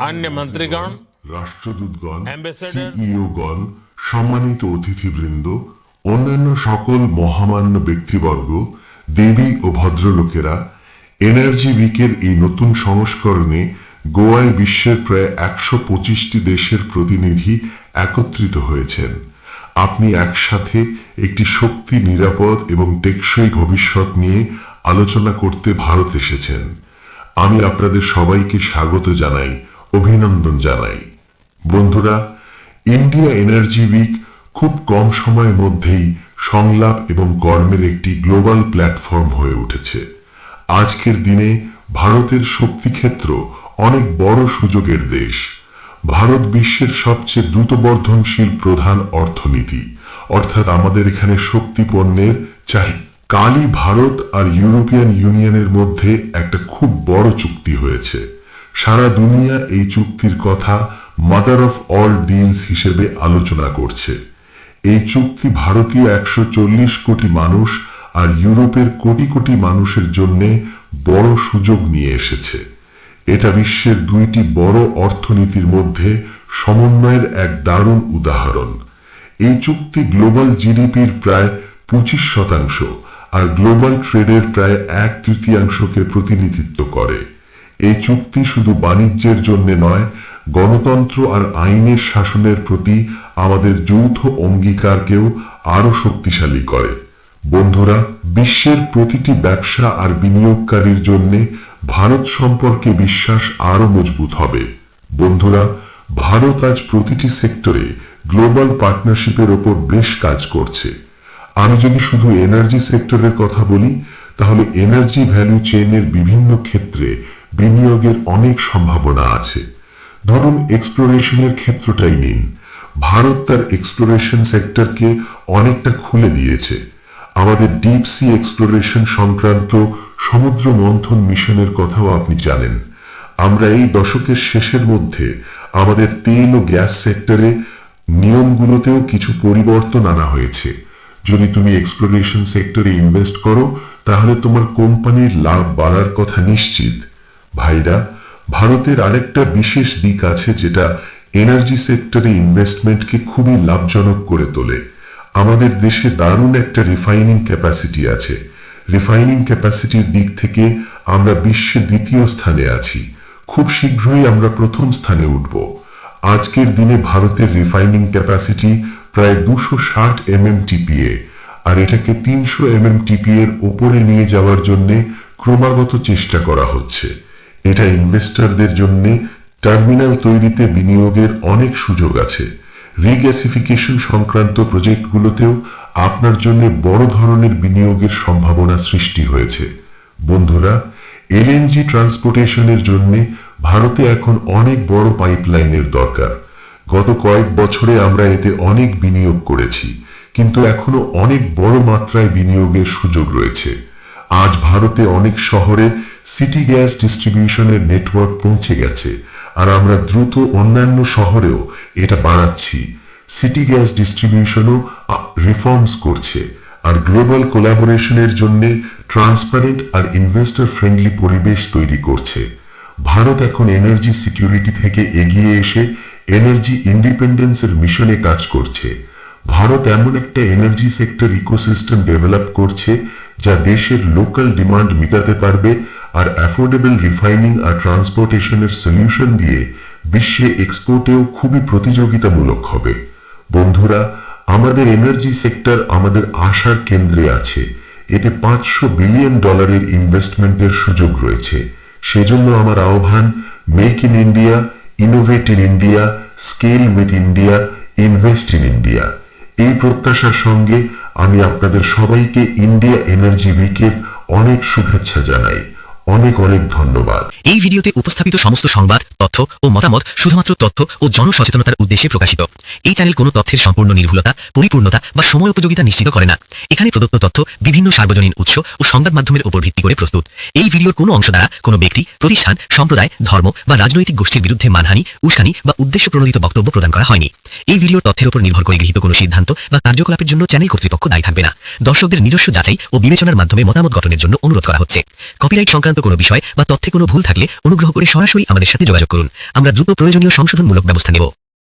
अन्य मंत्रीगण রাষ্ট্রদূতগণ Ambassador. সিইওগণ সম্মানিত অতিথিবৃন্দ অন্যান্য সকল মহামান্য ব্যক্তিবর্গ দেবী ও ভদ্রলোকেরা এনার্জি উইকের এই নতুন সংস্করণে গোয়ায় বিশ্বের প্রায় একশো পঁচিশটি দেশের প্রতিনিধি একত্রিত হয়েছেন আপনি একসাথে একটি শক্তি নিরাপদ এবং টেকসই ভবিষ্যৎ নিয়ে আলোচনা করতে ভারত এসেছেন আমি আপনাদের সবাইকে স্বাগত জানাই অভিনন্দন জানাই। বন্ধুরা ইন্ডিয়া এনার্জি উইক খুব কম সময়ের মধ্যেই সংলাপ এবং কর্মের একটি গ্লোবাল প্ল্যাটফর্ম হয়ে উঠেছে। আজকের দিনে ভারতের শক্তিক্ষেত্র অনেক বড় সুযোগের দেশ। ভারত বিশ্বের সবচেয়ে দ্রুত বর্ধনশীল প্রধান অর্থনীতি। অর্থাৎ আমাদের এখানে শক্তি পণ্যের চাই কালই ভারত আর ইউরোপিয়ান ইউনিয়নের মধ্যে একটা খুব বড় চুক্তি হয়েছে। সারা দুনিয়া এই চুক্তির কথা মাদার অফ অল ডিলস হিসেবে আলোচনা করছে। এই চুক্তি ভারতীয় একশো চল্লিশ কোটি মানুষ আর ইউরোপের কোটি কোটি মানুষের জন্য বড় সুযোগ নিয়ে এসেছে। এটা বিশ্বের দুইটি বড় অর্থনীতির মধ্যে সমন্বয়ের এক দারুণ উদাহরণ। এই চুক্তি গ্লোবাল জিডিপির প্রায় পঁচিশ শতাংশ আর গ্লোবাল ট্রেডের প্রায় এক তৃতীয়াংশকে প্রতিনিধিত্ব করে। এই চুক্তি শুধু বাণিজ্যের জন্য নয়, গণতন্ত্র আর আইনের শাসনের প্রতি আমাদের যৌথ অঙ্গীকারকেও আরও শক্তিশালী করে। বন্ধুরা, বিশ্বের প্রতিটি ব্যবসা আর বিনিয়োগকারীর জন্য ভারত সম্পর্কে বিশ্বাস আরও মজবুত হবে। বন্ধুরা, ভারত আজ প্রতিটি সেক্টরে গ্লোবাল পার্টনারশিপের ওপর বেশ কাজ করছে। আমি যদি শুধু এনার্জি সেক্টরের কথা বলি, তাহলে এনার্জি ভ্যালু চেইনের বিভিন্ন ক্ষেত্রে বিনিয়োগের অনেক সম্ভাবনা আছে। ধরুন এক্সপ্লোরেশনের ক্ষেত্রটাই নিন। ভারত তার এক্সপ্লোরেশন সেক্টরকে অনেকটা খুলে দিয়েছে। আমাদের ডিপ সি এক্সপ্লোরেশন সংক্রান্ত সমুদ্র মন্থন মিশনের কথাও আপনি জানেন। আমরা এই দশকের শেষের মধ্যে আমাদের তেল ও গ্যাস সেক্টরে নিয়মগুলোতেও কিছু পরিবর্তন আনা হয়েছে। যদি তুমি এক্সপ্লোরেশন সেক্টরে ইনভেস্ট করো, তাহলে তোমার কোম্পানির লাভ বাড়ার কথা নিশ্চিত। ভাইরা, ভারতের আরেকটা বিশেষ দিক আছে যেটা এনার্জি সেক্টরে ইনভেস্টমেন্টকে খুবই লাভজনক করে তোলে। আমাদের দেশে দারুণ একটা রিফাইনিং ক্যাপাসিটি আছে। রিফাইনিং ক্যাপাসিটির দিক থেকে আমরা বিশ্বে দ্বিতীয় স্থানে আছি। খুব শীঘ্রই আমরা প্রথম স্থানে উঠব। আজকের দিনে ভারতের রিফাইনিং ক্যাপাসিটি প্রায় দুশো ষাট এমএমটিপিএ আর এটাকে তিনশো এমএমটিপি এর ওপরে নিয়ে যাওয়ার জন্য ক্রমাগত চেষ্টা করা হচ্ছে। এটা ইনভেস্টরদের জন্য টার্মিনাল তৈরিতে বিনিয়োগের অনেক সুযোগ আছে। রিগ্যাসিফিকেশন সংক্রান্ত প্রজেক্টগুলোতেও আপনার জন্য বড় ধরনের বিনিয়োগের সম্ভাবনা সৃষ্টি হয়েছে। বন্ধুরা, এলএনজি ট্রান্সপোর্টেশনের জন্য ভারতে এখন অনেক বড় পাইপলাইনের দরকার। গত কয়েক বছরে আমরা এতে অনেক বিনিয়োগ করেছি, কিন্তু এখনও অনেক বড় মাত্রায় বিনিয়োগের সুযোগ রয়েছে। আজ ভারতে অনেক শহরে সিটি গ্যাস ডিস্ট্রিবিউশনের নেটওয়ার্ক পৌঁছে গেছে আর আমরা দ্রুত অন্যান্য শহরেও এটা বাড়াচ্ছি। সিটি গ্যাস ডিস্ট্রিবিউশনও রিফর্মস করছে আর গ্লোবাল কোলাবোরেশনের জন্য ট্রান্সপারেন্ট আর ইনভেস্টর ফ্রেন্ডলি পরিবেশ তৈরি করছে। ভারত এখন এনার্জি সিকিউরিটি থেকে এগিয়ে এসে এনার্জি ইন্ডিপেন্ডেন্সের মিশনে কাজ করছে। ভারত এমন একটা এনার্জি সেক্টর ইকোসিস্টেম ডেভেলপ করছে যা দেশের লোকাল ডিমান্ড মেটাতে পারবে আর অ্যাফোর্ডেবল রিফাইনিং আর ট্রান্সপোর্টেশনের সলিউশন দিয়ে বিশ্বে এক্সপোর্টেও খুবই প্রতিযোগিতামূলক হবে। বন্ধুরা, আমাদের এনার্জি সেক্টর আমাদের আশার কেন্দ্রে আছে। এতে পাঁচশো বিলিয়ন ডলারের ইনভেস্টমেন্টের সুযোগ রয়েছে। সেজন্য আমার আহ্বান make in India innovate in India scale with India invest in India এই প্রত্যাশার সঙ্গে আমি আপনাদের সবাইকে ইন্ডিয়া এনার্জি উইকের অনেক শুভেচ্ছা জানাই। অনেক অনেক ধন্যবাদ। এই ভিডিওতে উপস্থাপিত সমস্ত সংবাদ, তথ্য ও মতামত শুধুমাত্র তথ্য ও জনসচেতনতার উদ্দেশ্যে প্রকাশিত। এই চ্যানেল কোনো তথ্যের সম্পূর্ণ নির্ভুলতা, পরিপূর্ণতা বা সময় উপযোগিতা নিশ্চিত করে না। এখানে প্রদত্ত তথ্য বিভিন্ন সার্বজনীন উৎস ও সংবাদ মাধ্যমের উপর ভিত্তি করে প্রস্তুত। এই ভিডিওর কোনো অংশ দ্বারা কোনো ব্যক্তি, প্রতিষ্ঠান, সম্প্রদায়, ধর্ম বা রাজনৈতিক গোষ্ঠীর বিরুদ্ধে মানহানি, উস্কানি বা উদ্দেশ্য প্রণোদিত বক্তব্য প্রদান করা হয়নি। এই ভিডিওর তথ্যের উপর নির্ভর করে গৃহীত কোনো সিদ্ধান্ত বা কার্যকলাপের জন্য চ্যানেল কর্তৃপক্ষ দায়ী থাকবে না। দর্শকদের নিজস্ব যাচাই ও বিবেচনার মাধ্যমে মতামত গঠনের জন্য অনুরোধ করা হচ্ছে। কপিরাইট সংক্রান্ত কোনো বিষয় বা তথ্যে কোনো ভুল থাকলে অনুগ্রহ করে সরাসরি আমাদের সাথে যোগাযোগ করুন। আমরা দ্রুত প্রয়োজনীয় সংশোধনমূলক ব্যবস্থা নেব।